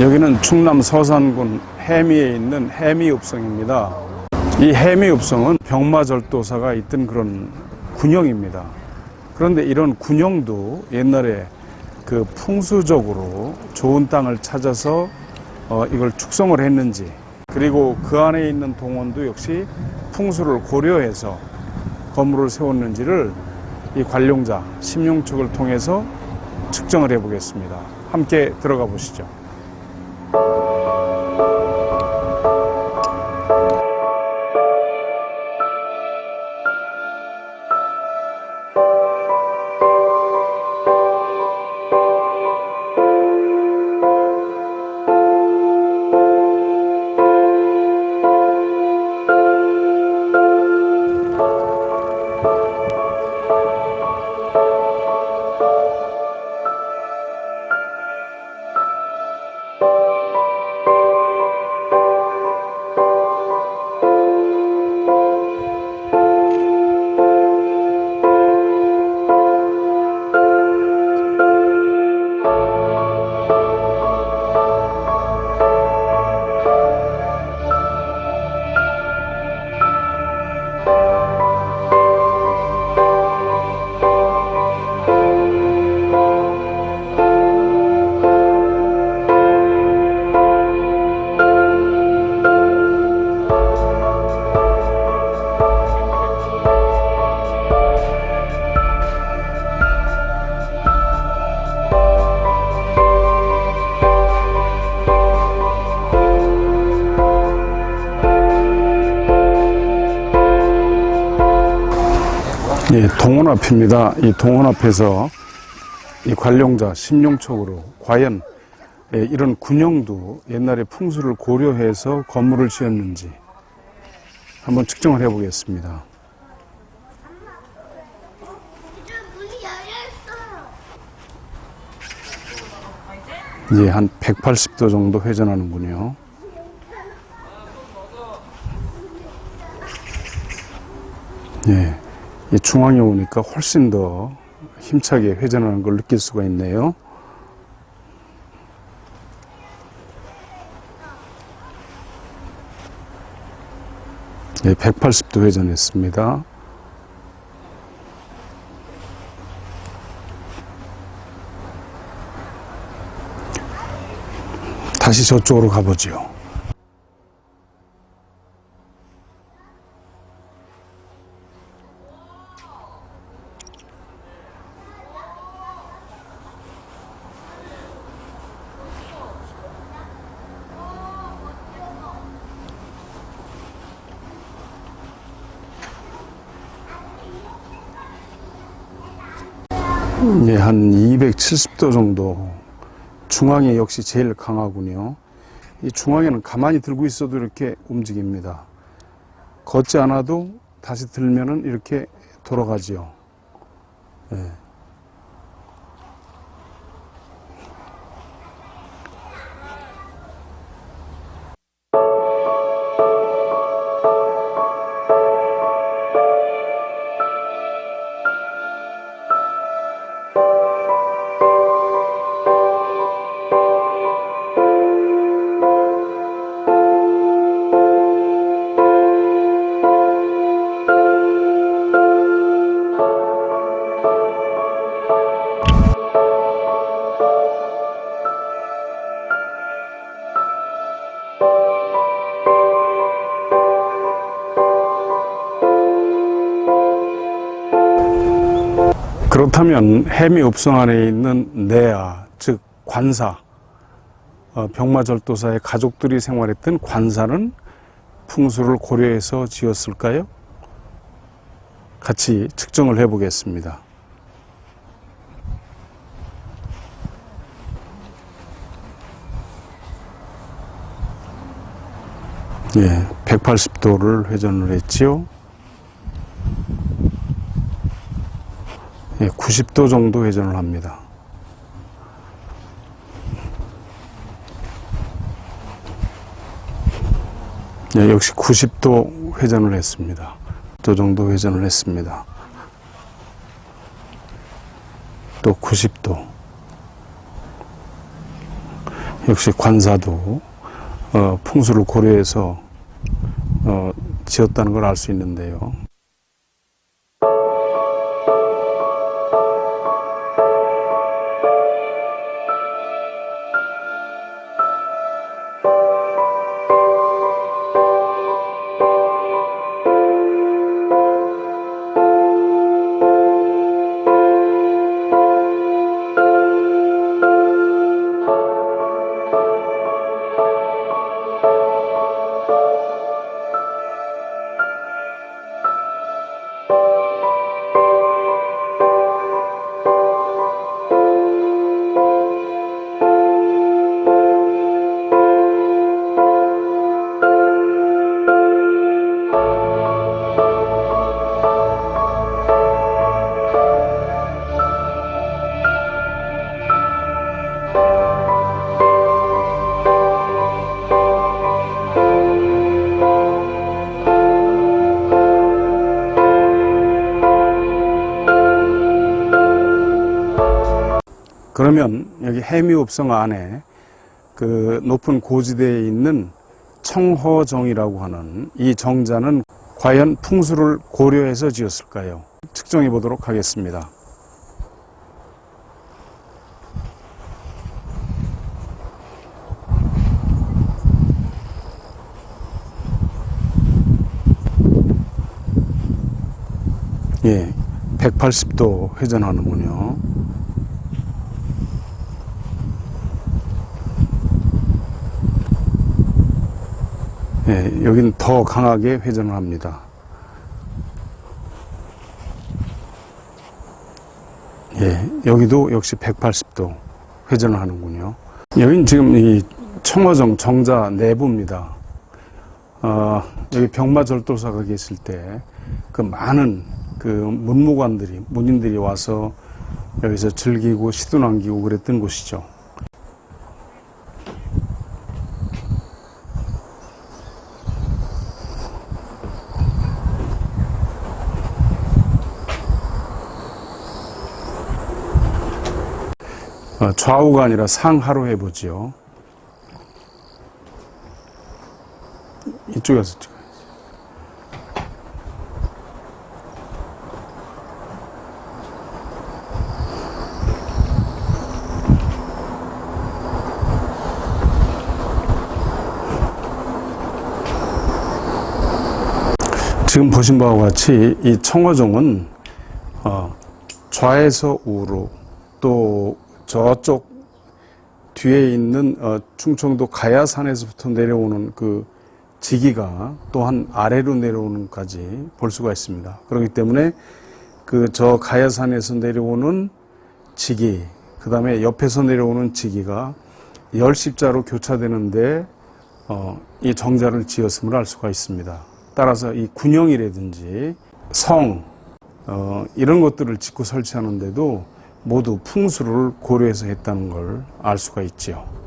여기는 충남 서산군 해미에 있는 해미읍성입니다. 이 해미읍성은 병마절도사가 있던 그런 군영입니다. 그런데 이런 군영도 옛날에 그 풍수적으로 좋은 땅을 찾아서 어, 이걸 축성을 했는지 그리고 그 안에 있는 동원도 역시 풍수를 고려해서 건물을 세웠는지를 이 관룡자 심용축을 통해서 측정을 해보겠습니다. 함께 들어가 보시죠. 예, 동원 앞입니다. 이 동원 앞에서 이 관룡자 심용촉으로 과연 예, 이런 군영도 옛날의 풍수를 고려해서 건물을 지었는지 한번 측정을 해보겠습니다. 이제 한 180도 정도 회전하는군요. 예, 이 중앙에 오니까 훨씬 더 힘차게 회전하는 걸 느낄 수가 있네요. 예, 180도 회전했습니다. 다시 저쪽으로 가보지요. 예, 한 270도 정도. 중앙에 역시 제일 강하군요. 이 중앙에는 가만히 들고 있어도 이렇게 움직입니다. 걷지 않아도 다시 들면은 이렇게 돌아가지요. 예. 그렇다면 해미 읍성 안에 있는 내아, 즉 관사, 어, 병마절도사의 가족들이 생활했던 관사는 풍수를 고려해서 지었을까요? 같이 측정을 해보겠습니다. 예, 180도를 회전을 했지요. 예, 90도 정도 회전을 합니다. 예, 역시 90도 회전을 했습니다. 또 정도 회전을 했습니다. 또 90도. 역시 관사도 어, 풍수를 고려해서 어, 지었다는 걸 알 수 있는데요. 그러면 여기 해미읍성 안에 그 높은 고지대에 있는 청허정이라고 하는 이 정자는 과연 풍수를 고려해서 지었을까요? 측정해 보도록 하겠습니다. 예, 180도 회전하는군요. 예, 여기는 더 강하게 회전을 합니다. 예, 여기도 역시 180도 회전을 하는군요. 여긴 지금 이 청어정 정자 내부입니다. 어, 여기 병마절도사가 계실 때 그 많은 그 문무관들이, 문인들이 와서 여기서 즐기고 시도 남기고 그랬던 곳이죠. 좌우가 아니라 상하로 해보지요. 이쪽에서 찍어야지. 지금 보신 바와 같이 이 청어종은 어, 좌에서 우로 또 저쪽 뒤에 있는 어, 충청도 가야산에서부터 내려오는 그 지기가 또한 아래로 내려오는까지 볼 수가 있습니다. 그렇기 때문에 그 저 가야산에서 내려오는 지기, 그 다음에 옆에서 내려오는 지기가 열 십자로 교차되는데 어, 이 정자를 지었음을 알 수가 있습니다. 따라서 이 군영이라든지 성 어, 이런 것들을 짓고 설치하는데도 모두 풍수를 고려해서 했다는 걸 알 수가 있지요.